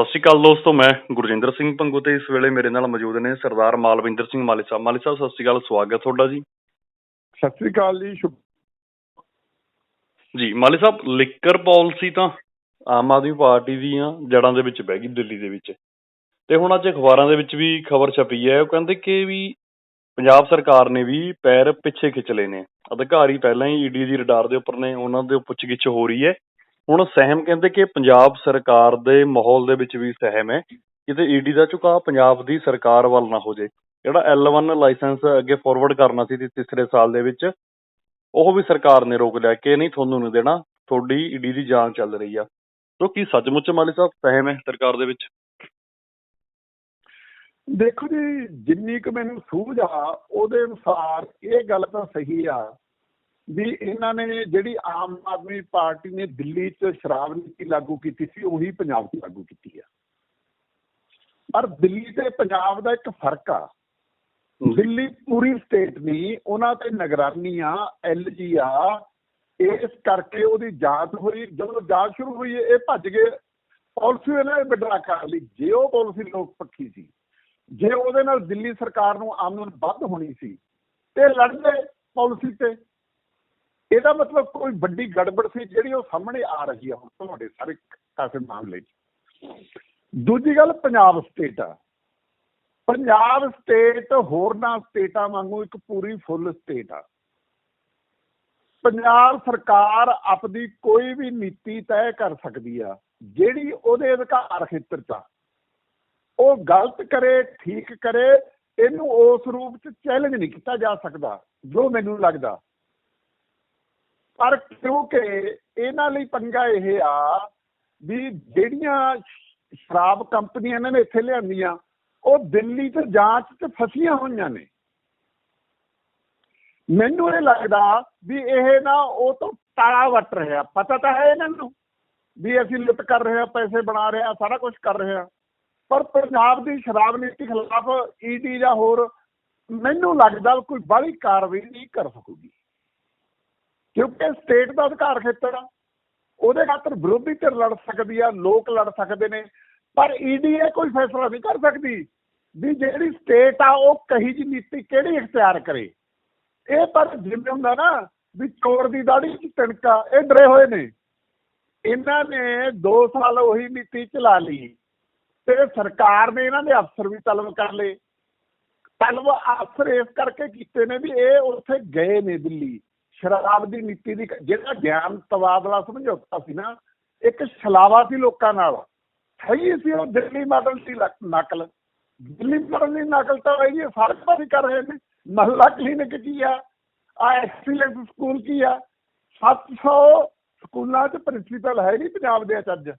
ਸਤਿ ਸ਼੍ਰੀ ਅਕਾਲ ਦੋਸਤੋ ਮੈਂ ਗੁਰਜਿੰਦਰ ਸਿੰਘ ਪੰਗੂ ਤੇ ਇਸ ਵੇਲੇ ਮੇਰੇ ਨਾਲ ਮੌਜੂਦ ਨੇ ਸਰਦਾਰ ਮਾਲਵਿੰਦਰ ਸਿੰਘ ਮਾਲੀ ਸਾਹਿਬ ਮਾਲੀ ਸਾਹਿਬ ਸਤਿ ਸ਼੍ਰੀ ਅਕਾਲ ਸਵਾਗਤ ਤੁਹਾਡਾ ਜੀ। ਸਤਿ ਸ੍ਰੀ ਅਕਾਲ ਜੀ ਸ਼ੁਭ ਜੀ ਮਾਲੀ ਸਾਹਿਬ ਲਿਕਰ ਪਾਲਿਸੀ ਤਾਂ ਆਮ ਆਦਮੀ ਪਾਰਟੀ ਦੀਆਂ ਜੜ੍ਹਾਂ ਦੇ ਵਿੱਚ ਬਹਿ ਗਈ ਦਿੱਲੀ ਦੇ ਵਿੱਚ। ਤੇ ਹੁਣ ਅੱਜ ਅਖਬਾਰਾਂ ਦੇ ਵਿੱਚ ਵੀ ਖਬਰ ਛਪੀ ਹੈ ਉਹ ਕਹਿੰਦੇ ਕਿ ਵੀ ਪੰਜਾਬ ਸਰਕਾਰ ਨੇ ਵੀ ਪੈਰ ਪਿੱਛੇ ਖਿੱਚ ਲਏ ਨੇ। ਅਧਿਕਾਰੀ ਪਹਿਲਾਂ ਹੀ ਈਡੀ ਦੀ ਰਡਾਰ ਦੇ ਉੱਪਰ ਨੇ ਉਹਨਾਂ ਦੇ ਪੁੱਛਗਿੱਛ ਹੋ ਰਹੀ ਹੈ। ਹੁਣ ਸਹਿਮ ਕਹਿੰਦੇ ਕਿ ਪੰਜਾਬ ਸਰਕਾਰ ਦੇ ਮਾਹੌਲ ਦੇ ਵਿੱਚ ਵੀ ਸਹਿਮ ਹੈ। ਕਿਤੇ ਈਡੀ ਦਾ ਝੁਕਾਅ ਪੰਜਾਬ ਦੀ ਸਰਕਾਰ ਵੱਲ ਨਾ ਹੋ ਜੇ ਜਿਹੜਾ L1 ਲਾਇਸੈਂਸ ਅੱਗੇ ਫਾਰਵਰਡ ਕਰਨਾ ਸੀ ਤੀਸਰੇ ਸਾਲ ਦੇ ਵਿੱਚ, ਉਹ ਵੀ ਸਰਕਾਰ ਨੇ ਰੋਕ ਲਿਆ ਕਿ ਨਹੀਂ ਤੁਹਾਨੂੰ ਨਹੀਂ ਦੇਣਾ, ਤੁਹਾਡੀ ਈਡੀ ਦੀ ਜਾਂਚ ਚੱਲ ਰਹੀ ਆ। ਸੋ ਕੀ ਸੱਚਮੁੱਚ ਮਾਲੀ ਸਾਹਿਬ ਸਹਿਮ ਹੈ ਸਰਕਾਰ ਦੇ ਵਿੱਚ? ਦੇਖੋ ਜੀ, ਜਿੰਨੀ ਕੁ ਮੈਨੂੰ ਸੂਝ ਆ, ਉਹਦੇ ਅਨੁਸਾਰ ਇਹ ਗੱਲ ਤਾਂ ਸਹੀ ਆ ਵੀ ਇਹਨਾਂ ਨੇ ਜਿਹੜੀ ਆਮ ਆਦਮੀ ਪਾਰਟੀ ਨੇ ਦਿੱਲੀ 'ਚ ਸ਼ਰਾਬ ਨੀਤੀ ਲਾਗੂ ਕੀਤੀ ਸੀ ਉਹੀ ਪੰਜਾਬ 'ਚ ਲਾਗੂ ਕੀਤੀ ਆ। ਪਰ ਦਿੱਲੀ ਤੇ ਪੰਜਾਬ ਦਾ ਇੱਕ ਫ਼ਰਕ ਆ। ਦਿੱਲੀ ਪੂਰੀ ਸਟੇਟ ਨਹੀਂ ਉਹਨਾਂ ਤੇ ਨਿਗਰਾਨੀ ਆ ਐਲਜੀ ਆ। ਇਸ ਕਰਕੇ ਉਹਦੀ ਜਾਂਚ ਹੋਈ ਜਦੋਂ ਜਾਂਚ ਸ਼ੁਰੂ ਹੋਈ ਇਹ ਭੱਜ ਗਏ। ਪਾਲਿਸੀ ਇਹਨਾਂ ਨੇ ਵਿਡਰਾ ਕਰ ਲਈ ਜੇ ਉਹ ਪਾਲਿਸੀ ਲੋਕ ਪੱਖੀ ਸੀ। ਜੇ ਉਹਦੇ ਨਾਲ ਦਿੱਲੀ ਸਰਕਾਰ ਨੂੰ ਆਮਦਨ ਵੱਧ ਹੋਣੀ ਸੀ ਤੇ ਲੜਦੇ ਪਾਲਿਸੀ ਤੇ। ਇਹਦਾ ਮਤਲਬ ਕੋਈ ਵੱਡੀ ਗੜਬੜ ਸੀ ਜਿਹੜੀ ਉਹ ਸਾਹਮਣੇ ਆ ਰਹੀ ਹੈ ਹੁਣ ਤੁਹਾਡੇ ਸਾਰੇ ਕਾਸੇ ਮਾਮਲੇ 'ਚ। ਦੂਜੀ ਗੱਲ, ਪੰਜਾਬ ਸਟੇਟ ਆ। ਪੰਜਾਬ ਸਟੇਟ ਹੋਰਨਾਂ ਸਟੇਟਾਂ ਵਾਂਗੂ ਇੱਕ ਪੂਰੀ ਫੁੱਲ ਸਟੇਟ ਆ। ਪੰਜਾਬ ਸਰਕਾਰ ਆਪਦੀ ਕੋਈ ਵੀ ਨੀਤੀ ਤੈਅ ਕਰ ਸਕਦੀ ਆ, ਜਿਹੜੀ ਉਹਦੇ ਅਧਿਕਾਰ ਖੇਤਰ 'ਚ ਆ। ਉਹ ਗਲਤ ਕਰੇ, ਠੀਕ ਕਰੇ, ਇਹਨੂੰ ਉਸ ਰੂਪ 'ਚ ਚੈਲੰਜ ਨਹੀਂ ਕੀਤਾ ਜਾ ਸਕਦਾ, ਜੋ ਮੈਨੂੰ ਲੱਗਦਾ। ਪਰ ਕਿਉਂਕਿ ਇਹਨਾਂ ਲਈ ਪੰਗਾ ਇਹ ਆ ਵੀ ਜਿਹੜੀਆਂ ਸ਼ਰਾਬ ਕੰਪਨੀਆਂ ਇਹਨਾਂ ਨੇ ਇੱਥੇ ਲਿਆਂਦੀਆਂ, ਉਹ ਦਿੱਲੀ ਤੇ ਜਾਂਚ ਤੇ ਫਸੀਆਂ ਹੋਈਆਂ ਨੇ। ਮੈਨੂੰ ਇਹ ਲੱਗਦਾ ਵੀ ਇਹ ਨਾ ਉਹ ਤੋਂ ਤਾਲਾ ਵੱਟ ਰਿਹਾ। ਪਤਾ ਤਾਂ ਹੈ ਇਹਨਾਂ ਨੂੰ ਵੀ ਅਸੀਂ ਲੁੱਟ ਕਰ ਰਹੇ ਹਾਂ, ਪੈਸੇ ਬਣਾ ਰਹੇ ਹਾਂ, ਸਾਰਾ ਕੁਝ ਕਰ ਰਹੇ ਹਾਂ। ਪਰ ਪੰਜਾਬ ਦੀ ਸ਼ਰਾਬ ਨੀਤੀ ਖਿਲਾਫ ਈਡੀ ਜਾਂ ਹੋਰ ਮੈਨੂੰ ਲੱਗਦਾ ਕੋਈ ਬਾਹਲੀ ਕਾਰਵਾਈ ਨਹੀਂ ਕਰ ਸਕੂਗੀ। ਕਿਉਂਕਿ ਸਟੇਟ ਦਾ ਅਧਿਕਾਰ ਖੇਤਰ ਆ। ਉਹਦੇ ਖਾਤਰ ਵਿਰੋਧੀ ਧਿਰ ਲੜ ਸਕਦੀ ਆ, ਲੋਕ ਲੜ ਸਕਦੇ ਨੇ। ਪਰ ਈਡੀ ਇਹ ਕੋਈ ਫੈਸਲਾ ਨਹੀਂ ਕਰ ਸਕਦੀ ਵੀ ਜਿਹੜੀ ਸਟੇਟ ਆ, ਉਹ ਕਹੀ ਜੀ ਨੀਤੀ ਕਿਹੜੀ ਇਖਤਿਆਰ ਕਰੇ। ਇਹ ਪਰ ਜਿਵੇਂ ਹੁੰਦਾ ਨਾ ਵੀ ਚੋਰ ਦੀ ਦਾੜੀ 'ਚ ਤਿਣਕਾ, ਇਹ ਡਰੇ ਹੋਏ ਨੇ। ਇਹਨਾਂ ਨੇ 2 ਸਾਲ ਉਹੀ ਨੀਤੀ ਚਲਾ ਲਈ ਤੇ ਸਰਕਾਰ ਨੇ ਇਹਨਾਂ ਦੇ ਅਫਸਰ ਵੀ ਤਲਬ ਕਰ ਲਏ। ਤਲਬ ਅਫਸਰ ਇਸ ਕਰਕੇ ਕੀਤੇ ਨੇ ਵੀ ਇਹ ਉੱਥੇ ਗਏ ਨੇ ਦਿੱਲੀ। ਸ਼ਰਾਬ ਦੀ ਨੀਤੀ ਦੀ ਜਿਹੜਾ ਗਿਆਨ ਤਬਾਦਲਾ ਸਮਝੌਤਾ ਸੀ ਨਾ, ਇੱਕ ਛਲਾਵਾ ਸੀ ਲੋਕਾਂ ਨਾਲ। ਸਹੀ ਸੀ ਉਹ ਦਿੱਲੀ ਮਾਡਲ ਦੀ ਨਕਲ। ਦਿੱਲੀ ਮਾਡਲ ਦੀ ਨਕਲ ਤਾਂ ਇਹ ਜੀ ਸਾਰੇ ਪਾਸੇ ਕਰ ਰਹੇ ਨੇ। ਮਹੱਲਾ ਕਲੀਨਿਕ ਕੀ ਆ? ਆ ਐਕਸੀਲੈਂਸ ਸਕੂਲ ਕੀ ਆ? 700 ਸਕੂਲਾਂ 'ਚ ਪ੍ਰਿੰਸੀਪਲ ਹੈ ਨਹੀਂ ਪੰਜਾਬ ਦੇ ਅੱਜ।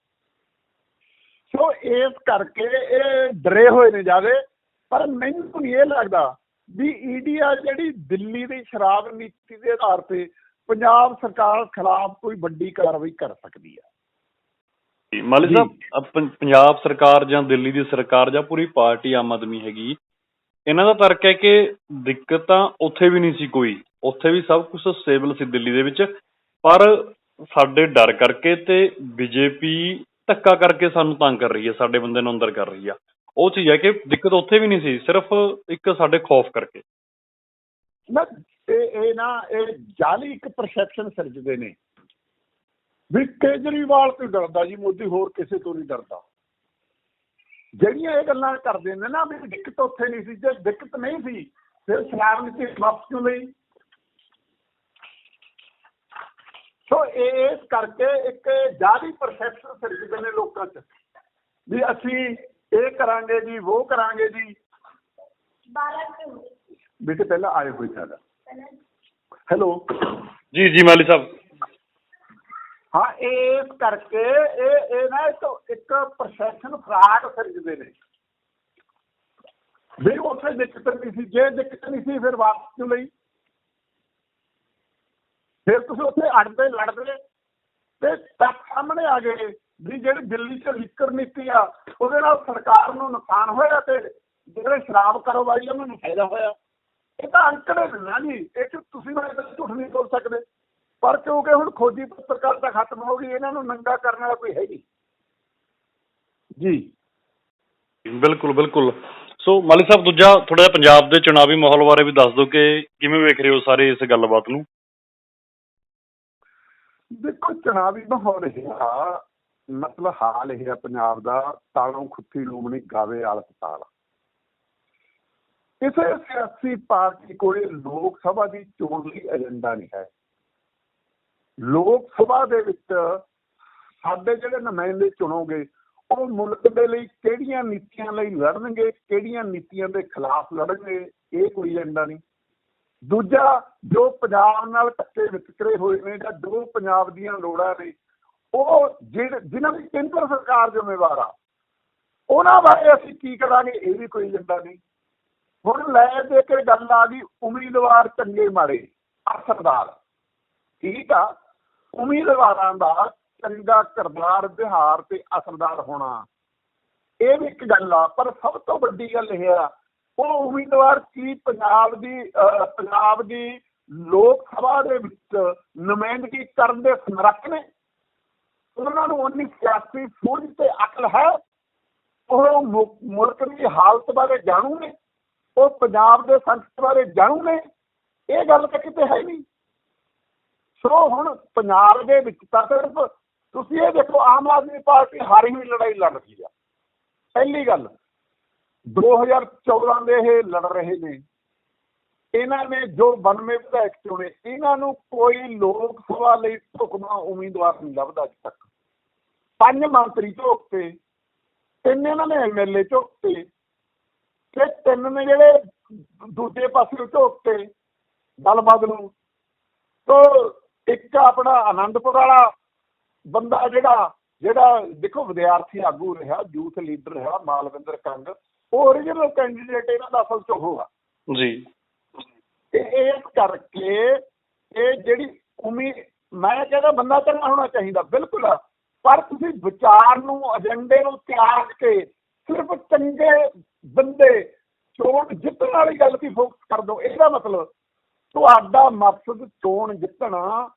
ਸੋ ਇਸ ਕਰਕੇ ਇਹ ਡਰੇ ਹੋਏ ਨੇ ਜਾਵੇ ਪਰ ਮੈਨੂੰ ਨਹੀਂ ਇਹ ਲੱਗਦਾ ਵੀ ਈਡੀ ਆ ਜਿਹੜੀ ਦਿੱਲੀ ਦੀ ਸ਼ਰਾਬ ਨੀਤੀ ਦੇ ਆਧਾਰ ਤੇ ਪੰਜਾਬ ਸਰਕਾਰ ਖਿਲਾਫ ਕੋਈ ਵੱਡੀ ਕਾਰਵਾਈ ਕਰ ਸਕਦੀ ਆ। ਜੀ, ਮਾਲੀ ਜੀ। ਸਾਹਿਬ ਪੰਜਾਬ ਸਰਕਾਰ ਜਾਂ ਦਿੱਲੀ ਦੀ ਸਰਕਾਰ ਜਾਂ ਪੂਰੀ ਪਾਰਟੀ ਆਮ ਆਦਮੀ ਹੈਗੀ। ਇਹਨਾਂ ਦਾ ਤਰਕ ਹੈ ਕਿ ਦਿੱਕਤ ਤਾਂ ਉੱਥੇ ਵੀ ਨਹੀਂ ਸੀ ਕੋਈ। ਉੱਥੇ ਵੀ ਸਭ ਕੁਝ ਸਟੇਬਲ ਸੀ ਦਿੱਲੀ ਦੇ ਵਿੱਚ। ਪਰ ਸਾਡੇ ਡਰ ਕਰਕੇ ਤੇ ਬੀਜੇਪੀ ਧੱਕਾ ਕਰਕੇ ਸਾਨੂੰ ਤੰਗ ਕਰ ਰਹੀ ਹੈ ਸਾਡੇ ਬੰਦੇ ਨੂੰ ਅੰਦਰ ਕਰ ਰਹੀ ਆ। ਉਹ ਚੀਜ਼ ਹੈ ਕਿ ਦਿੱਕਤ ਉੱਥੇ ਵੀ ਨਹੀਂ ਸੀ, ਸਿਰਫ ਇੱਕ ਸਾਡੇ ਖੌਫ ਕਰਕੇ। ਨਾ, ਇਹ ਇਹ ਨਾ, ਇਹ ਜਾਲੀ ਇੱਕ ਪਰਸੈਪਸ਼ਨ ਸਿਰਜਦੇ ਨੇ। ਵੀ ਕੇਜਰੀਵਾਲ ਤੋਂ ਡਰਦਾ ਜੀ, ਮੋਦੀ ਹੋਰ ਕਿਸੇ ਤੋਂ ਨਹੀਂ ਡਰਦਾ। ਜਿਹੜੀਆਂ ਇਹ ਗੱਲਾਂ ਕਰਦੇ ਨੇ ਨਾ, ਵੀ ਦਿੱਕਤ ਉੱਥੇ ਨਹੀਂ ਸੀ, ਜੇ ਦਿੱਕਤ ਨਹੀਂ ਸੀ, ਫਿਰ ਸ਼ਰਾਬ ਨੀਤੀ ਵਾਪਸ ਕਿਉਂ ਲਈ ਸੋ ਇਸ ਕਰਕੇ ਇੱਕ ਜਾਲੀ ਪਰਸੈਪਸ਼ਨ ਸਿਰਜਦੇ ਨੇ ਲੋਕਾਂ 'ਚ। ਵੀ ਅਸੀਂ ਇਹ ਕਰਾਂਗੇ ਜੀ ਉਹ ਕਰਾਂਗੇ ਜੀ। ਬੇਟੇ ਪਹਿਲਾਂ ਆਏ ਹੋਏ ਸਾਡਾ ਹੈਲੋ। ਜੀ ਜੀ ਮਾਲੀ ਸਾਹਿਬ। ਹਾਂ ਇਹ ਇਸ ਕਰਕੇ ਇਹ ਇਹ ਨਾ ਇੱਕ ਇੱਕ ਪ੍ਰਸ਼ਾਸਨ ਫਰਾਡ ਸਿਰਜਦੇ ਨੇ। ਵੀ ਉੱਥੇ ਦਿੱਕਤ ਨਹੀਂ ਸੀ ਜੇ ਦਿੱਕਤ ਨਹੀਂ ਸੀ ਫਿਰ ਵਾਪਸ ਕਿਉਂ ਲਈ? ਫਿਰ ਤੁਸੀਂ ਉੱਥੇ ਅੜਦੇ ਲੜਦੇ ਤੇ ਤੱਕ ਸਾਹਮਣੇ ਆ ਗਏ। ਵੀ ਜਿਹੜੀ ਦਿੱਲੀ 'ਚ ਲਿਕਰ ਨੀਤੀ ਆ ਉਹਦੇ ਨਾਲ ਸਰਕਾਰ ਨੂੰ ਨੁਕਸਾਨ ਹੋਇਆ ਤੇ ਜਿਹੜੇ ਸ਼ਰਾਬ ਕਾਰੋਬਾਰੀ ਉਹਨਾਂ ਨੂੰ ਫਾਇਦਾ ਹੋਇਆ। ਇਹ ਤਾਂ ਅੰਕੜੇ ਨੇ ਨਾ ਜੀ। ਇਹ 'ਚ ਤੁਸੀਂ ਮੈਂ ਝੂਠ ਨਹੀਂ ਬੋਲ ਸਕਦੇ। ਪਰ ਕਿਉਂਕਿ ਹੁਣ ਖੋਜੀ ਪੱਤਰਕਾਰਤਾ ਖਤਮ ਹੋ ਗਈ ਇਹਨਾਂ ਨੂੰ ਨੰਗਾ ਕਰਨ ਵਾਲਾ ਕੋਈ ਹੈ ਨਹੀਂ। ਜੀ। ਬਿਲਕੁਲ ਬਿਲਕੁਲ। ਸੋ ਮਾਲੀ ਸਾਹਿਬ ਦੂਜਾ ਥੋੜਾ ਜਿਹਾ ਪੰਜਾਬ ਦੇ ਚੁਣਾਵੀ ਮਾਹੌਲ ਬਾਰੇ ਵੀ ਦੱਸ ਦਿਓ ਕਿ ਕਿਵੇਂ ਵੇਖ ਰਹੇ ਹੋ ਸਾਰੇ ਇਸ ਗੱਲਬਾਤ ਨੂੰ? ਦੇਖੋ ਚੁਣਾਵੀ ਮਾਹੌਲ ਰਿਹਾ ਮਤਲਬ ਹਾਲ ਇਹ ਹੈ ਪੰਜਾਬ ਦਾ, ਤਾਲੋਂ ਖੁੱਤੀ ਲੂਮਣੀ ਗਾਵੇ ਆਲਤ ਤਾਲ। ਕਿਸੇ ਸਿਆਸੀ ਪਾਰਟੀ ਕੋਲ ਲੋਕ ਸਭਾ ਦੀ ਚੋਣ ਲਈ ਏਜੰਡਾ ਨਹੀਂ ਹੈ। ਲੋਕ ਸਭਾ ਦੇ ਵਿੱਚ ਸਾਡੇ ਜਿਹੜੇ ਨੁਮਾਇੰਦੇ ਚੁਣੋਗੇ, ਉਹ ਮੁਲਕ ਦੇ ਲਈ ਕਿਹੜੀਆਂ ਨੀਤੀਆਂ ਲਈ ਲੜਨਗੇ, ਕਿਹੜੀਆਂ ਨੀਤੀਆਂ ਦੇ ਖਿਲਾਫ ਲੜਨਗੇ, ਇਹ ਕੋਈ ਏਜੰਡਾ ਨਹੀਂ। ਦੂਜਾ, ਜੋ ਪੰਜਾਬ ਨਾਲ ਟੱਕੇ ਵਿਤਕਰੇ ਹੋਏ ਨੇ ਜਾਂ ਜੋ ਪੰਜਾਬ ਦੀਆਂ ਲੋੜਾਂ ਨੇ ਉਹ ਜਿਹੜੇ ਜਿਨ੍ਹਾਂ ਦੀ ਕੇਂਦਰ ਸਰਕਾਰ ਜ਼ਿੰਮੇਵਾਰ ਆ ਉਹਨਾਂ ਬਾਰੇ ਅਸੀਂ ਕੀ ਕਰਾਂਗੇ ਇਹ ਵੀ ਕੋਈ ਏਜੰਡਾ ਨਹੀਂ। ਹੁਣ ਲੈ ਦੇ ਕੇ ਗੱਲ ਆ ਗਈ ਉਮੀਦਵਾਰ ਚੰਗੇ ਮਾੜੇ ਅਸਰਦਾਰ ਠੀਕ ਆ ਉਮੀਦਵਾਰਾਂ ਦਾ ਚੰਗਾ ਕਿਰਦਾਰ ਵਿਹਾਰ ਤੇ ਅਸਰਦਾਰ ਹੋਣਾ। ਇਹ ਵੀ ਇੱਕ ਗੱਲ ਆ ਪਰ ਸਭ ਤੋਂ ਵੱਡੀ ਗੱਲ ਇਹ ਆ ਉਹ ਉਮੀਦਵਾਰ ਕੀ ਪੰਜਾਬ ਦੀ ਅਹ, ਪੰਜਾਬ ਦੀ ਲੋਕ ਸਭਾ ਦੇ ਵਿੱਚ ਨੁਮਾਇੰਦਗੀ ਕਰਨ ਦੇ ਸਮਰੱਥ ਨੇ? ਉਹਨਾਂ ਨੂੰ ਉਨੀ ਸਿਆਸੀ ਸੂਝ ਤੇ ਅਕਲ ਹੈ, ਉਹ ਮੁਲਕ ਦੀ ਹਾਲਤ ਬਾਰੇ ਜਾਣੂ ਨੇ, ਉਹ ਪੰਜਾਬ ਦੇ ਸੰਕਟ ਬਾਰੇ ਜਾਣੂ ਨੇ, ਇਹ ਗੱਲ ਤਾਂ ਕਿਤੇ ਹੈ ਨਹੀਂ। ਸੋ ਹੁਣ ਪੰਜਾਬ ਦੇ ਵਿੱਚ ਤਾਂ ਸਿਰਫ ਤੁਸੀਂ ਇਹ ਦੇਖੋ, ਆਮ ਆਦਮੀ ਪਾਰਟੀ ਹਾਰੀ ਹੋਈ ਲੜਾਈ ਲੜ ਰਹੀ ਆ। ਪਹਿਲੀ ਗੱਲ 2014 ਦੇ ਇਹ ਲੜ ਰਹੇ ਨੇ ਇਹਨਾਂ ਨੇ ਜੋ 92 ਵਿਧਾਇਕ ਚੁਣੇ, ਇਹਨਾਂ ਨੂੰ ਕੋਈ ਲੋਕ ਸਭਾ ਲਈ ਢੁਕਵਾਂ ਉਮੀਦਵਾਰ ਨਹੀਂ ਲੱਭਦਾ ਅੱਜ ਤੱਕ। ਪੰਜ ਮੰਤਰੀ ਝੋਕਤੇ, ਤਿੰਨ ਇਹਨਾਂ ਨੇ ਐਮਐਲਏ ਝੋਕਤੇ ਤੇ ਤਿੰਨ ਨੇ ਜਿਹੜੇ ਦੂਜੇ ਪਾਸੇ ਝੋਕਤੇ ਗੱਲਬਾਤ ਨੂੰ। ਤੋ ਇੱਕ ਆਪਣਾ ਆਨੰਦਪੁਰ ਵਾਲਾ ਬੰਦਾ ਜਿਹੜਾ ਜਿਹੜਾ ਦੇਖੋ ਵਿਦਿਆਰਥੀ ਆਗੂ ਰਿਹਾ, ਯੂਥ ਲੀਡਰ ਰਿਹਾ, ਮਾਲਵਿੰਦਰ ਕੰਗ, ਉਹ ਓਰੀਜਨਲ ਕੈਂਡੀਡੇਟ ਇਹਨਾਂ ਦਾ ਅਸਲ ਚ ਉਹ ਆ। ਜੀ। ਤੇ ਇਸ ਕਰਕੇ ਇਹ ਜਿਹੜੀ ਉਮੀ, ਮੈਂ ਕਹਿੰਦਾ ਬੰਦਾ ਚੰਗਾ ਹੋਣਾ ਚਾਹੀਦਾ, ਬਿਲਕੁਲ। ਪਰ ਤੁਸੀਂ ਵਿਚਾਰ ਨੂੰ ਏਜੰਡੇ ਨੂੰ ਤਿਆਗ ਕੇ ਸਿਰਫ ਚੰਗੇ ਬੰਦੇ, ਚੋਣ ਜਿੱਤਣ ਵਾਲੀ ਗੱਲ ਤੇ ਫੋਕਸ ਕਰ ਦਿਓ ਇਹਦਾ ਮਤਲਬ ਤੁਹਾਡਾ ਮਕਸਦ ਚੋਣ ਜਿੱਤਣਾ,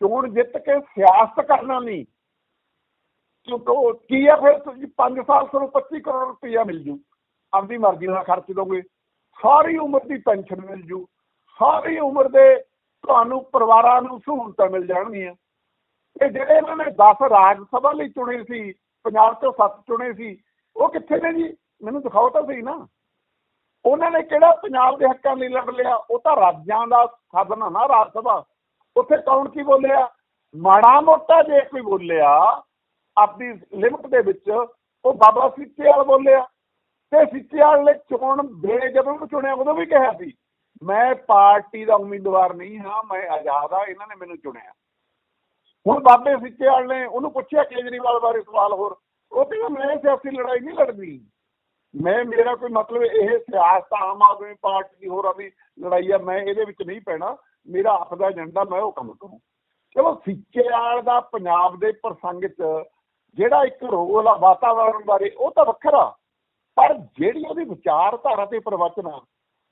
ਚੋਣ ਜਿੱਤ ਕੇ ਸਿਆਸਤ ਕਰਨਾ ਨਹੀਂ। ਕਿਉਂਕਿ ਕੀ ਆ ਫਿਰ ਤੁਸੀਂ 5 ਸਾਲ ਤੁਹਾਨੂੰ 25 ਕਰੋੜ ਰੁਪਇਆ ਮਿਲ ਜੂ। ਆਪਦੀ ਮਰਜ਼ੀ ਨਾਲ ਖਰਚ ਦੋਗੇ। ਸਾਰੀ ਉਮਰ ਦੀ ਪੈਨਸ਼ਨ ਮਿਲ ਜੂ। ਸਾਰੀ ਉਮਰ ਦੇ ਤੁਹਾਨੂੰ ਪਰਿਵਾਰਾਂ ਨੂੰ ਸਹੂਲਤਾਂ ਮਿਲ ਜਾਣਗੀਆਂ। ਤੇ ਜਿਹੜੇ ਇਹਨਾਂ ਨੇ 10 ਰਾਜ ਸਭਾ ਲਈ ਚੁਣੇ ਸੀ, ਪੰਜਾਬ ਤੋਂ 7 ਚੁਣੇ ਸੀ, ਉਹ ਕਿੱਥੇ ਨੇ ਜੀ? ਮੈਨੂੰ ਦਿਖਾਓ ਤਾਂ ਸਹੀ ਨਾ। ਉਹਨਾਂ ਨੇ ਕਿਹੜਾ ਪੰਜਾਬ ਦੇ ਹੱਕਾਂ ਲਈ ਲੜ ਲਿਆ? ਉਹ ਤਾਂ ਰਾਜਾਂ ਦਾ ਸਾਧਨ ਆ ਨਾ, ਰਾਜ ਸਭਾ। ਉੱਥੇ ਕੌਣ ਕੀ ਬੋਲਿਆ? ਮਾੜਾ ਮੋਟਾ ਜੇ ਕੋਈ ਬੋਲਿਆ ਆਪਣੀ ਲਿਮਟ ਦੇ ਵਿੱਚ, ਉਹ ਬਾਬਾ ਸਿੱਚੇਵਾਲ ਬੋਲਿਆ। ਤੇ ਸਿੱਚੇਵਾਲ ਨੇ ਚੋਣ ਵੇਲੇ ਜਦੋਂ ਉਹਨੂੰ ਚੁਣਿਆ, ਉਦੋਂ ਵੀ ਕਿਹਾ ਸੀ। ਮੈਂ ਪਾਰਟੀ ਦਾ ਉਮੀਦਵਾਰ ਨਹੀਂ ਹਾਂ, ਮੈਂ ਆਜ਼ਾਦ ਆ ਇਹਨਾਂ ਨੇ ਮੈਨੂੰ ਚੁਣਿਆ। ਹੁਣ ਬਾਬੇ ਸਿੱਚੇਵਾਲ ਨੇ ਉਹਨੂੰ ਪੁੱਛਿਆ ਕੇਜਰੀਵਾਲ ਬਾਰੇ ਸਵਾਲ ਹੋਰ। ਉਹ ਕਹਿੰਦਾ, ਮੈਂ ਸਿਆਸੀ ਲੜਾਈ ਨਹੀਂ ਲੜਨੀ। ਮੈਂ, ਮੇਰਾ ਕੋਈ ਮਤਲਬ ਇਹ ਸਿਆਸਤ ਆਮ ਆਦਮੀ ਪਾਰਟੀ ਦੀ ਹੋਰਾਂ ਦੀ ਲੜਾਈ ਆ, ਮੈਂ ਇਹਦੇ ਵਿੱਚ ਨਹੀਂ ਪੈਣਾ। ਮੇਰਾ ਆਪਦਾ ਏਜੰਡਾ, ਮੈਂ ਉਹ ਕੰਮ ਕਰੂੰ। ਚਲੋ, ਸਿੱਚੇਵਾਲ ਦਾ ਪੰਜਾਬ ਦੇ ਪ੍ਰਸੰਗ 'ਚ ਜਿਹੜਾ ਇੱਕ ਰੋਲ ਆ ਵਾਤਾਵਰਣ ਬਾਰੇ, ਉਹ ਤਾਂ ਵੱਖਰਾ। ਪਰ ਜਿਹੜੀ ਉਹਦੀ ਵਿਚਾਰਧਾਰਾ ਤੇ ਪ੍ਰਵਚਨ ਆ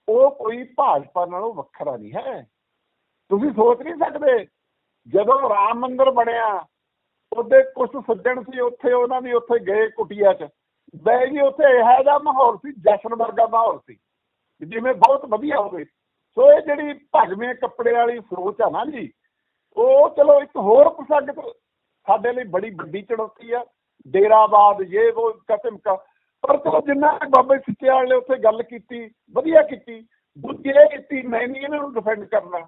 ਉਹ ਕੋਈ ਭਾਜਪਾ ਨਾਲੋਂ ਵੱਖਰਾ ਨਹੀਂ ਹੈ। ਤੁਸੀਂ ਸੋਚ ਨਹੀਂ ਸਕਦੇ, ਜਦੋਂ ਰਾਮ ਮੰਦਿਰ ਬਣਿਆ, ਉਹਦੇ ਕੁਝ ਸੱਜਣ ਸੀ ਉੱਥੇ, ਉਹਨਾਂ ਦੀ ਉੱਥੇ ਗਏ ਕੁਟੀਆ 'ਚ। ਬੈ ਜੀ ਉੱਥੇ, ਇਹੋ ਜਿਹਾ ਮਾਹੌਲ ਸੀ, ਜਸ਼ਨ ਵਰਗਾ ਮਾਹੌਲ ਸੀ, ਜਿਵੇਂ ਬਹੁਤ ਵਧੀਆ ਹੋਵੇ। ਸੋ ਇਹ ਜਿਹੜੀ ਭਗਵੇਂ ਕੱਪੜੇ ਵਾਲੀ ਸੋਚ ਆ ਨਾ ਜੀ, ਉਹ ਚਲੋ ਇੱਕ ਹੋਰ ਪ੍ਰਸੰਗ ਸਾਡੇ ਲਈ ਬੜੀ ਵੱਡੀ ਚੁਣੌਤੀ ਆ। ਡੇਰਾਬਾਦ ਇਹ ਉਹ ਕਸਮ ਪਰ ਚਲੋ ਜਿੰਨਾ ਕੁ ਬਾਬਾ ਸਿੱਚੇਵਾਲ ਉੱਥੇ ਗੱਲ ਕੀਤੀ, ਵਧੀਆ ਕੀਤੀ, ਦੂਜੀ ਇਹ ਕੀਤੀ, ਮੈਂ ਨਹੀਂ ਇਹਨਾਂ ਨੂੰ ਡਿਫੈਂਡ ਕਰਨਾ।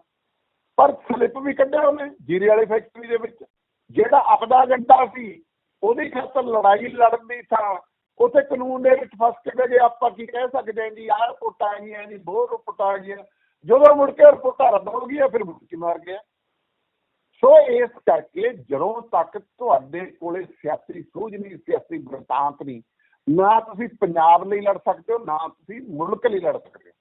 ਪਰ ਸਲਿੱਪ ਵੀ ਕੱਢਿਆ ਉਹਨੇ ਜੀਰੇ ਵਾਲੀ ਫੈਕਟਰੀ ਦੇ ਵਿੱਚ। ਜਿਹੜਾ ਆਪਦਾ ਏਜੰਡਾ ਸੀ, ਉਹਦੀ ਖਾਤਰ ਲੜਾਈ ਲੜਨ ਦੀ ਥਾਂ, ਉੱਥੇ ਕਾਨੂੰਨ ਦੇ ਵਿੱਚ ਫਸ ਕੇ ਬਹਿ ਆਪਾਂ ਕੀ ਕਹਿ ਸਕਦੇ ਹਾਂ ਜੀ, ਆਹ ਰਿਪੋਰਟਾਂ ਆ ਗਈਆਂ ਜੀ, ਬਹੁਤ ਰਿਪੋਰਟਾਂ ਆ ਗਈਆਂ। ਜਦੋਂ ਮੁੜ ਕੇ ਰਿਪੋਰਟਾਂ ਰੱਦ ਹੋ ਗਈਆਂ, ਫਿਰ ਮੁੜ ਕੇ ਮਾਰ ਗਿਆ। ਸੋ ਇਸ ਕਰਕੇ ਜਦੋਂ ਤੱਕ ਤੁਹਾਡੇ ਕੋਲੇ ਸਿਆਸੀ ਸੂਝ ਨਹੀਂ, ਸਿਆਸੀ ਬਰਤਾਂਤ ਨਹੀਂ ਨਾ ਤੁਸੀਂ ਪੰਜਾਬ ਲਈ ਲੜ ਸਕਦੇ ਹੋ ਨਾ ਤੁਸੀਂ ਮੁਲਕ ਲਈ ਲੜ ਸਕਦੇ ਹੋ।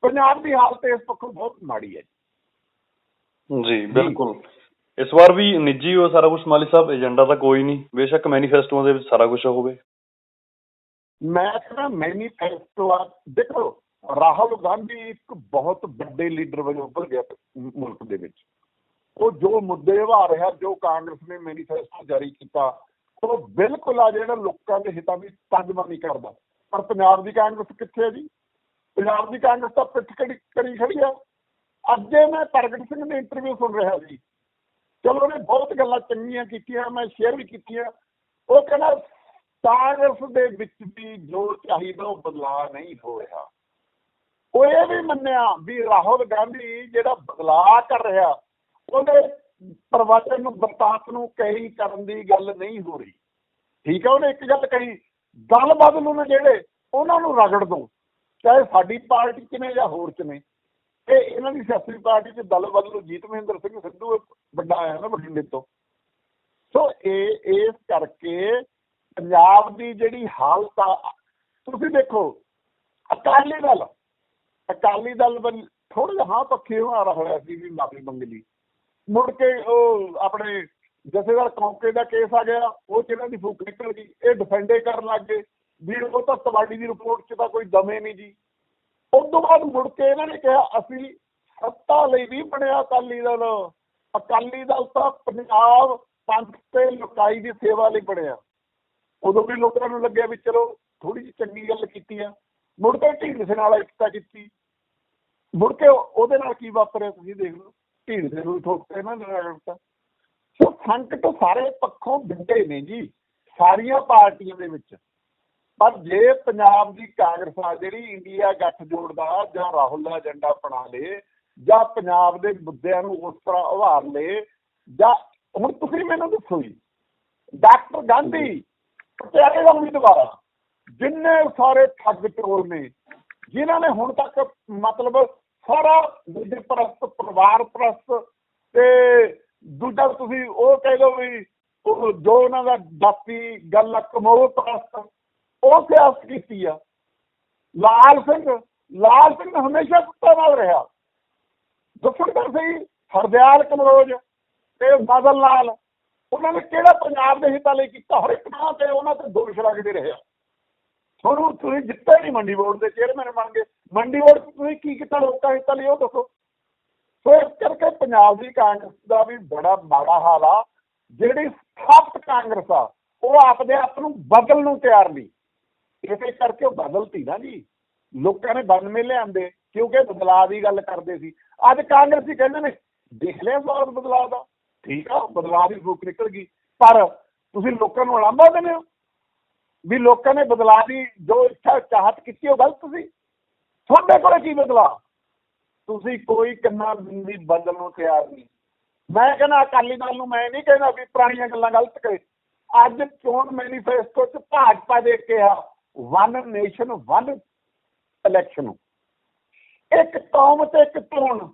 ਪੰਜਾਬ ਦੀ ਹਾਲਤ ਇਸ ਪੱਖੋਂ ਬਹੁਤ ਮਾੜੀ ਹੈ ਜੀ। ਬਿਲਕੁਲ। ਇਸ ਵਾਰ ਵੀ ਨਿੱਜੀ ਹੋ ਸਾਰਾ ਕੁਝ ਮਾਲੀ ਸਾਹਿਬ ਏਜੰਡਾ ਤਾਂ ਕੋਈ ਨਹੀਂ। ਬੇਸ਼ੱਕ ਮੈਨੀਫੈਸਟੋਆਂ ਦੇ ਵਿੱਚ ਸਾਰਾ ਕੁਝ ਹੋਵੇ। ਮੈਂ ਕਹਿੰਦਾ ਮੈਨੀਫੈਸਟੋ ਆ ਦੇਖੋ ਰਾਹੁਲ ਗਾਂਧੀ ਇੱਕ ਬਹੁਤ ਵੱਡੇ ਲੀਡਰ ਵਜੋਂ ਉੱਭਰ ਗਿਆ ਮੁਲਕ ਦੇ ਵਿੱਚ। ਉਹ ਜੋ ਮੁੱਦੇ ਉਭਾਰ ਰਿਹਾ ਜੋ ਕਾਂਗਰਸ ਨੇ ਮੈਨੀਫੈਸਟੋ ਜਾਰੀ ਕੀਤਾ ਉਹ ਬਿਲਕੁਲ ਆ ਜਿਹੜਾ ਲੋਕਾਂ ਦੇ ਹਿੱਤਾਂ ਦੀ ਤਰਜਮਾਨੀ ਕਰਦਾ। ਪਰ ਪੰਜਾਬ ਦੀ ਕਾਂਗਰਸ ਕਿੱਥੇ ਹੈ ਜੀ? ਪੰਜਾਬ ਦੀ ਕਾਂਗਰਸ ਤਾਂ ਪਿੱਠ ਕੜੀ ਕਰੀ ਖੜੀ ਆ। ਅੱਜ ਮੈਂ ਪ੍ਰਗਟ ਸਿੰਘ ਦੇ ਇੰਟਰਵਿਊ ਸੁਣ ਰਿਹਾ ਸੀ। ਚਲੋ ਉਹਨੇ ਬਹੁਤ ਗੱਲਾਂ ਚੰਗੀਆਂ ਕੀਤੀਆਂ, ਮੈਂ ਸ਼ੇਅਰ ਵੀ ਕੀਤੀਆਂ। ਉਹ ਕਹਿੰਦਾ, ਕਾਂਗਰਸ ਦੇ ਵਿੱਚ ਵੀ ਜੋ ਚਾਹੀਦਾ ਉਹ ਬਦਲਾਅ ਨਹੀਂ ਹੋ ਰਿਹਾ। ਉਹ ਇਹ ਵੀ ਮੰਨਿਆ ਵੀ ਰਾਹੁਲ ਗਾਂਧੀ ਜਿਹੜਾ ਬਦਲਾਅ ਕਰ ਰਿਹਾ, ਉਹਦੇ ਪ੍ਰਵਚਨ ਨੂੰ, ਬਰਤਾਤ ਨੂੰ ਕਹੀ ਕਰਨ ਦੀ ਗੱਲ ਨਹੀਂ ਹੋ ਰਹੀ। ਠੀਕ ਹੈ ਉਹਨੇ ਇੱਕ ਗੱਲ ਕਹੀ, ਦਲ ਬਦਲੂ ਨੇ ਜਿਹੜੇ, ਉਹਨਾਂ ਨੂੰ ਰਗੜ ਦੋ। ਚਾਹੇ ਸਾਡੀ ਪਾਰਟੀ ਚ ਨੇ ਜਾਂ ਹੋਰ ਚ ਨੇ ਤੇ ਇਹਨਾਂ ਦੀ ਸਿਆਸੀ ਪਾਰਟੀ ਚ ਦਲ ਬਦਲੂ, ਜੀਤ ਮਹਿੰਦਰ ਸਿੰਘ ਸਿੱਧੂ ਵੱਡਾ ਆਇਆ ਨਾ ਬਠਿੰਡੇ ਤੋਂ। ਸੋ ਇਹ, ਇਸ ਕਰਕੇ ਪੰਜਾਬ ਦੀ ਜਿਹੜੀ ਹਾਲਤ ਆ, ਤੁਸੀਂ ਦੇਖੋ, ਅਕਾਲੀ ਦਲ ਅਕਾਲੀ ਦਲ ਥੋੜਾ ਜਿਹਾ ਹਾਂ ਪੱਖੇ ਹੋਣਾ ਹੋਇਆ ਸੀ ਵੀ ਮਾਫੀ ਮੰਗ ਲਈ। ਮੁੜ ਕੇ ਉਹ ਆਪਣੇ ਜਥੇਦਾਰ ਕੌਂਕੇ ਦਾ ਕੇਸ ਆ ਗਿਆ, ਉਹ ਚ ਇਹਨਾਂ ਦੀ ਫੂਕ ਨਿਕਲ ਗਈ, ਇਹ ਡਿਫੈਂਡੇ ਕਰਨ ਲੱਗ ਗਏ। ਵੀ ਉਹ ਤਾਂ ਤਵਾੜੀ ਦੀ ਰਿਪੋਰਟ 'ਚ ਤਾਂ ਕੋਈ ਦਮੇ ਨਹੀਂ ਜੀ। ਉਸ ਤੋਂ ਬਾਅਦ ਮੁੜ ਕੇ ਇਹਨਾਂ ਨੇ ਕਿਹਾ, ਅਸੀਂ ਸੱਤਾ ਲਈ ਵੀ ਬਣਿਆ ਅਕਾਲੀ ਦਲ। ਅਕਾਲੀ ਦਲ ਤਾਂ ਪੰਜਾਬ ਪੰਥ ਤੇ ਲੋਕਾਈ ਦੀ ਸੇਵਾ ਲਈ ਬਣਿਆ। ਉਦੋਂ ਵੀ ਲੋਕਾਂ ਨੂੰ ਲੱਗਿਆ ਵੀ ਚਲੋ ਥੋੜੀ ਜਿਹੀ ਚੰਗੀ ਗੱਲ ਕੀਤੀ ਆ। ਮੁੜ ਕੇ ਢੀਂਡਸੇ ਨਾਲ ਇਕਤਾ ਕੀਤੀ। ਮੁੜ ਕੇ ਉਹਦੇ ਨਾਲ ਕੀ ਵਾਪਰਿਆ ਤੁਸੀਂ ਦੇਖ ਲਓ। ਢੀਂਡਸੇ ਨੂੰ ਠੋਕਤੇ ਨਾ ਲੜਾਇਆ ਸੋ ਸੰਕਟ ਸਾਰੇ ਪੱਖੋਂ ਵੱਡੇ ਨੇ ਜੀ, ਸਾਰੀਆਂ ਪਾਰਟੀਆਂ ਦੇ ਵਿੱਚ। ਪਰ ਜੇ ਪੰਜਾਬ ਦੀ ਕਾਂਗਰਸ ਆ ਜਿਹੜੀ ਇੰਡੀਆ ਗੱਠ ਜੋੜਦਾ ਜਾਂ ਰਾਹੁਲ ਦਾ ਏਜੰਡਾ ਅਪਣਾ ਲੇ, ਜਾਂ ਪੰਜਾਬ ਦੇ ਮੁੱਦਿਆਂ ਨੂੰ ਉਸ ਤਰ੍ਹਾਂ ਉਭਾਰ ਲੇ, ਜਾਂ ਹੁਣ ਤੁਸੀਂ ਮੈਨੂੰ ਦੱਸੋ ਜੀ, ਡਾਕਟਰ ਗਾਂਧੀ, ਪਟਿਆਲੇ ਦਾ ਉਮੀਦਵਾਰ, ਜਿੰਨੇ ਸਾਰੇ ਠੱਗ ਚੋਰ ਨੇ, ਜਿਨ੍ਹਾਂ ਨੇ ਹੁਣ ਤੱਕ ਮਤਲਬ ਸਾਰਾ ਨਿੱਜੀ ਪ੍ਰਸਤ ਪਰਿਵਾਰ ਪ੍ਰਸਤ ਤੇ ਦੂਜਾ ਤੁਸੀਂ ਉਹ ਕਹਿ ਲਓ ਵੀ ਉਹ ਜੋ ਉਹਨਾਂ ਦਾ ਦਾਤੀ ਗੱਲ ਆ, ਕਮੋਹ ਪ੍ਰਸਤ ਉਹ ਸਿਆਸਤ ਕੀਤੀ ਆ। ਲਾਲ ਸਿੰਘ ਲਾਲ ਸਿੰਘ ਹਮੇਸ਼ਾ ਕੁੱਤਾ ਨਾਲ ਰਿਹਾ। ਦੁਖਨਦਰ ਸਿੰਘ ਹਰਦਿਆਲ ਕਮਰੋਜ ਤੇ ਬਾਦਲ ਲਾਲ ਉਹਨਾਂ ਨੇ ਕਿਹੜਾ ਪੰਜਾਬ ਦੇ ਹਿੱਤਾਂ ਲਈ ਕੀਤਾ? ਹਰ ਇੱਕ ਥਾਂ ਤੇ ਉਹਨਾਂ ਤੇ ਦੋਸ਼ ਲੱਗਦੇ ਰਹੇ ਆ। ਤੁਹਾਨੂੰ ਤੁਸੀਂ ਜਿੱਤੇ ਨਹੀਂ ਮੰਡੀ ਬੋਰਡ ਦੇ ਚੇਅਰਮੈਨ ਬਣ ਗਏ ਮੰਡੀ ਬੋਰਡ ਤੁਸੀਂ ਕੀ ਕੀਤਾ, ਲੋਕਾਂ ਹਿੱਤਾਂ ਲਈ ਉਹ ਦੱਸੋ। ਸੋ ਇਸ ਕਰਕੇ ਪੰਜਾਬ ਦੀ ਕਾਂਗਰਸ ਦਾ ਵੀ ਬੜਾ ਮਾੜਾ ਹਾਲ ਆ। ਜਿਹੜੀ ਸਖਤ ਕਾਂਗਰਸ ਆ, ਉਹ ਆਪਦੇ ਆਪ ਨੂੰ ਬਦਲਣ ਨੂੰ ਤਿਆਰ ਨਹੀਂ। ਇਸੇ ਕਰਕੇ ਉਹ ਬਦਲਤੀ ਨਾ ਜੀ। ਲੋਕਾਂ ਨੇ ਬਦਲਵੇਂ ਲਿਆਂਦੇ ਕਿਉਂਕਿ ਬਦਲਾਅ ਦੀ ਗੱਲ ਕਰਦੇ ਸੀ। ਅੱਜ ਕਾਂਗਰਸੀ ਕਹਿੰਦੇ ਨੇ, ਦੇਖ ਲਿਆ ਸਵਾਲ ਬਦਲਾਅ ਦਾ। ਠੀਕ ਆ, ਬਦਲਾਅ ਦੀ ਫੂਕ ਨਿਕਲ ਗਈ। ਪਰ ਤੁਸੀਂ ਲੋਕਾਂ ਨੂੰ ਅਲਾਮਾ ਦਿੰਦੇ ਹੋ। ਵੀ ਲੋਕਾਂ ਨੇ ਬਦਲਾਅ ਦੀ ਜੋ ਇੱਛਾ ਚਾਹਤ ਕੀਤੀ ਉਹ ਗਲਤ ਸੀ। ਤੁਹਾਡੇ ਕੋਲ ਕੀ ਬਦਲਾਅ ਤੁਸੀਂ ਕੋਈ ਕੰਨਾ ਬਿੰਦੀ ਬਦਲਣ ਨੂੰ ਤਿਆਰ ਨਹੀਂ। ਮੈਂ ਕਹਿੰਦਾ, ਅਕਾਲੀ ਦਲ ਨੂੰ ਮੈਂ ਨਹੀਂ ਕਹਿੰਦਾ ਵੀ ਪੁਰਾਣੀਆਂ ਗੱਲਾਂ ਗਲਤ ਕਰੇ ਅੱਜ ਚੋਣ ਮੈਨੀਫੈਸਟੋ ਚ ਭਾਜਪਾ ਦੇ ਕਿਹਾ ਵਨ ਨੇਸ਼ਨ ਵਨ ਇਲੈਕਸ਼ਨ ਇੱਕ ਕੌਮ ਤੇ ਇੱਕ ਚੋਣ।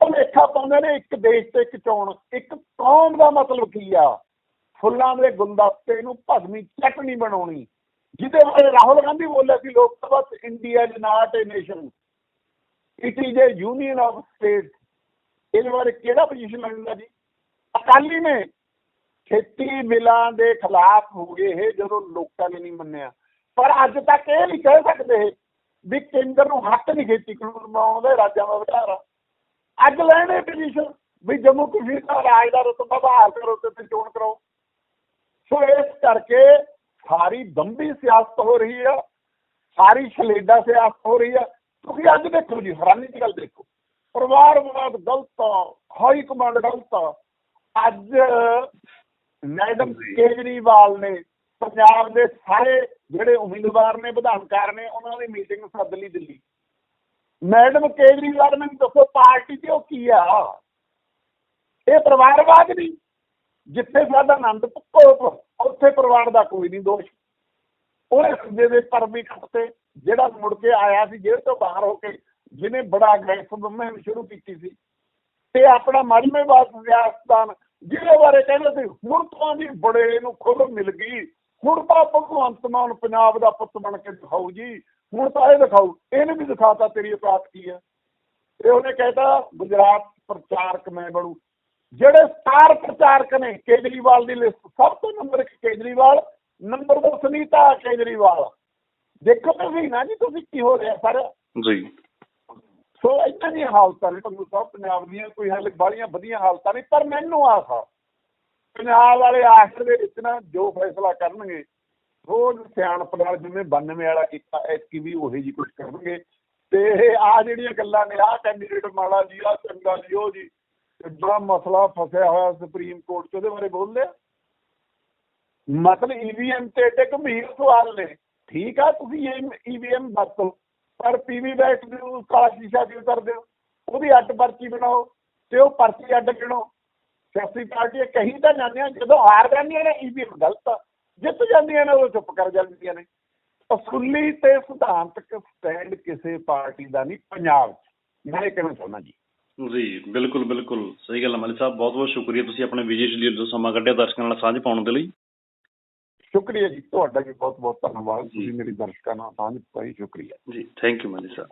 ਭਲੇਖਾ ਪਾਉਂਦੇ ਨੇ ਇੱਕ ਦੇਸ਼ ਤੇ ਇੱਕ ਚੋਣ। ਇੱਕ ਕੌਮ ਦਾ ਮਤਲਬ ਕੀ ਆ? ਫੁੱਲਾਂ ਦੇ ਗੁਲਦਸਤੇ ਨੂੰ ਭਗਵੀ ਚਟਣੀ ਬਣਾਉਣੀ, ਜਿਹਦੇ ਬਾਰੇ ਰਾਹੁਲ ਗਾਂਧੀ ਬੋਲਿਆ ਸੀ Lok Sabha India is not a nation. It is a union of state ਇਹਦੇ ਬਾਰੇ ਕਿਹੜਾ ਪੋਜੀਸ਼ਨ ਲੈਂਦਾ ਜੀ? ਅਕਾਲੀ ਨੇ ਖੇਤੀ ਬਿੱਲਾਂ ਦੇ ਖਿਲਾਫ ਹੋ ਗਏ ਇਹ, ਜਦੋਂ ਲੋਕਾਂ ਨੇ ਨਹੀਂ ਮੰਨਿਆ। ਪਰ ਅੱਜ ਤੱਕ ਇਹ ਨਹੀਂ ਕਹਿ ਸਕਦੇ ਵੀ ਕੇਂਦਰ ਨੂੰ ਹੱਕ ਨਹੀਂ ਖੇਤੀ ਕਾਨੂੰਨ ਬਣਾਉਣ ਦਾ ਰਾਜਾਂ ਦਾ ਅਧਿਕਾਰ ਆ। ਅੱਜ ਲੈਣੇ ਪੋਜੀਸ਼ਨ ਵੀ ਜੰਮੂ ਕਸ਼ਮੀਰ ਦਾ ਰਾਜ ਦਾ ਰਤਬਾ ਬਹਾਲ ਕਰੋ ਤੇ ਚੋਣ ਕਰਾਓ। ਸੋ ਇਸ ਕਰਕੇ ਸਾਰੀ ਦੰਭੀ ਸਿਆਸਤ ਹੋ ਰਹੀ ਆ, ਸਾਰੀ ਛਲੇਡਾ ਸਿਆਸਤ ਹੋ ਰਹੀ ਆ। ਤੁਸੀਂ ਅੱਜ ਦੇਖੋ ਜੀ, ਹੈਰਾਨੀ ਦੀ ਗੱਲ ਦੇਖੋ। ਪਰਿਵਾਰਵਾਦ ਗਲਤ ਆ, ਹਾਈ ਕਮਾਂਡ ਗਲਤ ਆ। ਅੱਜ ਮੈਡਮ ਕੇਜਰੀਵਾਲ ਨੇ ਪੰਜਾਬ ਦੇ ਸਾਰੇ ਜਿਹੜੇ ਉਮੀਦਵਾਰ ਨੇ, ਵਿਧਾਨਕਾਰ ਨੇ, ਉਹਨਾਂ ਦੀ ਮੀਟਿੰਗ ਸੱਦ ਲਈ ਦਿੱਲੀ। ਮੈਡਮ ਕੇਜਰੀਵਾਲ ਮੈਨੂੰ ਦੱਸੋ, ਪਾਰਟੀ ਤੇ ਉਹ ਕੀ ਆ? ਇਹ ਪਰਿਵਾਰਵਾਦ ਨਹੀਂ। ਜਿੱਥੇ ਸਾਡਾ ਆਨੰਦ ਭੁੱਕੋ ਉੱਥੇ ਪਰਿਵਾਰ ਦਾ ਕੋਈ ਨਹੀਂ ਦੋਸ਼। ਉਹਨੇ ਸੱਜੇ ਦੇ ਪਰਮੀ ਖੱਤੇ ਜਿਹੜਾ ਮੁੜ ਕੇ ਆਇਆ ਸੀ, ਜੇਲ੍ਹ ਤੋਂ ਬਾਹਰ ਹੋ ਕੇ, ਜਿਹਨੇ ਬੜਾ ਅਗਰੈਸਿਵ ਮੁਹਿੰਮ ਸ਼ੁਰੂ ਕੀਤੀ ਸੀ। ਤੇ ਆਪਣਾ ਮਾਝਮੇ ਬਾਸ ਜਿਹਦੇ ਬਾਰੇ ਕਹਿੰਦੇ ਸੀ, ਹੁਣ ਤਾਂ ਜੀ ਬੜੇ ਨੂੰ ਖੁੱਲ ਮਿਲ ਗਈ। ਹੁਣ ਤਾਂ ਭਗਵੰਤ ਮਾਨ ਪੰਜਾਬ ਦਾ ਪੁੱਤ ਬਣ ਕੇ ਦਿਖਾਊ ਜੀ। ਹੁਣ ਤਾਂ ਇਹ ਦਿਖਾਊ ਇਹਨੇ ਵੀ ਦਿਖਾਤਾ ਤੇਰੀ ਔਕਾਤ ਕੀ ਹੈ? ਤੇ ਉਹਨੇ ਕਹਿਤਾ, ਗੁਜਰਾਤ ਪ੍ਰਚਾਰਕ ਮੈਂ ਬਣੂ। ਜਿਹੜੇ ਸਟਾਰ ਪ੍ਰਚਾਰਕ ਨੇ ਕੇਜਰੀਵਾਲ ਦੀ ਲਿਸਟ ਸਭ ਤੋਂ ਨੰਬਰ 1 ਕੇਜਰੀਵਾਲ ਨੰਬਰ 2 ਸੁਨੀਤਾ ਕੇਜਰੀਵਾਲ। ਦੇਖੋ ਤੁਸੀਂ ਨਾ ਜੀ ਤੁਸੀਂ ਕੀ ਹੋ ਰਿਹਾ ਸਰ? ਜੀ। ਸੋ ਇਦਾਂ ਦੀਆਂ ਹਾਲਤਾਂ ਨੇ ਤੁਹਾਨੂੰ ਸਭ ਪੰਜਾਬ ਦੀਆਂ ਕੋਈ ਹਾਲੇ ਬਾਲੀਆਂ ਵਧੀਆ ਹਾਲਤਾਂ ਨਹੀਂ ਪਰ ਮੈਨੂੰ ਆਸ ਆ ਪੰਜਾਬ ਵਾਲੇ ਆਖਰ ਦੇ ਵਿੱਚ ਨਾ ਜੋ ਫੈਸਲਾ ਕਰਨਗੇ ਰੋਜ਼ ਸਿਆਣਪ ਨਾਲ ਜਿਵੇਂ 92 ਵਾਲਾ ਕੀਤਾ ਐਤਕੀ ਵੀ ਉਹੀ ਜੀ ਕੁਝ ਕਰਨਗੇ। ਤੇ ਆ ਜਿਹੜੀਆਂ ਗੱਲਾਂ ਨੇ ਆ ਕੈਂਡੀਡੇਟ ਮਾੜਾ ਜੀ ਆ ਚੰਗਾ ਜੀ ਉਹ ਜੀ ਜਿਹੜਾ ਮਸਲਾ ਫਸਿਆ ਹੋਇਆ ਸੁਪਰੀਮ ਕੋਰਟ 'ਚ ਉਹਦੇ ਬਾਰੇ ਬੋਲ ਲਿਆ ਮਤਲਬ ਈਵੀਐਮ ਤੇ ਏਡੇ ਗੰਭੀਰ ਸਵਾਲ ਨੇ। ਠੀਕ ਆ, ਤੁਸੀਂ ਈਵੀਐਮ ਵਰਤੋ, ਪਰ ਪੀਵੀ ਬੈਟ ਨੂੰ ਕਾਲਾ ਸ਼ੀਸ਼ਾ ਕਿਉਂ ਕਰਦੇ ਹੋ ਉਹਦੀ ਅੱਡ ਪਰਚੀ ਬਣਾਓ ਤੇ ਉਹ ਪਰਚੀ ਅੱਡ ਗਿਣੋ। ਸਿਆਸੀ ਪਾਰਟੀਆਂ ਕਹੀ ਤਾਂ ਜਾਂਦੀਆਂ, ਜਦੋਂ ਹਾਰ ਜਾਂਦੀਆਂ ਨੇ ਈਵੀਐਮ ਗਲਤ ਆ। ਜਿੱਤ ਜਾਂਦੀਆਂ ਨੇ ਉਹ ਚੁੱਪ ਕਰ ਜਾਂਦੀਆਂ ਨੇ। ਅਸੂਲੀ ਤੇ ਸਿਧਾਂਤਕ ਸਟੈਂਡ ਕਿਸੇ ਪਾਰਟੀ ਦਾ ਨਹੀਂ, ਪੰਜਾਬ 'ਚ। ਮੈਂ ਇਹ ਕਹਿਣਾ ਚਾਹੁੰਦਾ ਜੀ। ਜੀ ਬਿਲਕੁਲ ਬਿਲਕੁਲ। ਸਹੀ ਗੱਲ ਹੈ ਮਲਿਕ ਸਾਹਿਬ ਬਹੁਤ ਬਹੁਤ ਸ਼ੁਕਰੀਆ ਤੁਸੀਂ ਆਪਣੇ ਵਿਜੇ ਸ਼ਲੀਲ ਤੋਂ ਸਮਾਂ ਕੱਢਿਆ ਦਰਸ਼ਕਾਂ ਨਾਲ ਸਾਂਝ ਪਾਉਣ ਦੇ ਲਈ। ਸ਼ੁਕਰੀਆ ਜੀ ਤੁਹਾਡਾ ਵੀ ਬਹੁਤ ਬਹੁਤ ਧੰਨਵਾਦ। ਤੁਸੀਂ ਮੇਰੀ ਦਰਸ਼ਕਾਂ ਨਾਲ ਸਾਂਝ ਪਾਈ ਸ਼ੁਕਰੀਆ। ਜੀ ਥੈਂਕ ਯੂ ਮਲਿਕ ਸਾਹਿਬ।